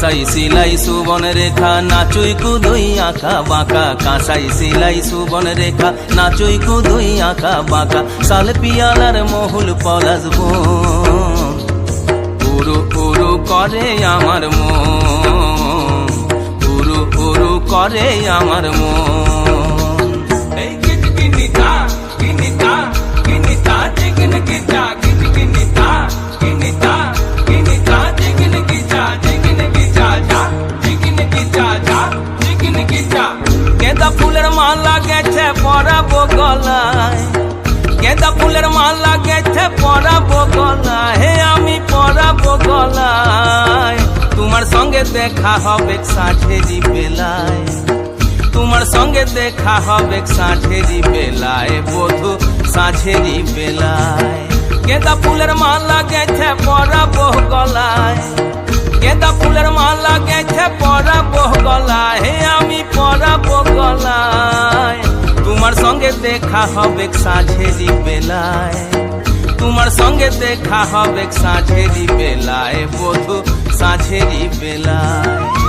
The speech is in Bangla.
কাঁসাই, সিলাই সুবন রেখা, নাচুই কুদুই আঁকা, বাঁকা। কাঁসাই, সিলাই সুবন রেখা, নাচুই কুদুই আঁকা, বাঁকা। সাল পিয়ালার মহুল পলাশ বন উরু উরু করে আমার মন। উরু উরু করে আমার মন। মালা গেছে পরাবো গলায়। গেঁদা ফুলের মালা গেছে পরাবো গলায়। আমি পরাবো গলায়। তোমার সঙ্গে দেখা হবে সাঁঝেরি বেলায়। তোমার সঙ্গে দেখা হবে সাঁঝেরি বেলায়, বধু সাঁঝেরি বেলায়। গেঁদা ফুলের মালা গেছে পরাবো গলায়। গেঁদা ফুলের মালা গেছে পরাবো গলায়। দেখা হবে সাঁঝেরি বেলায় তোমার সঙ্গে দেখা হবে সাঁঝেরি বেলায় বধু সাঁঝেরি বেলায়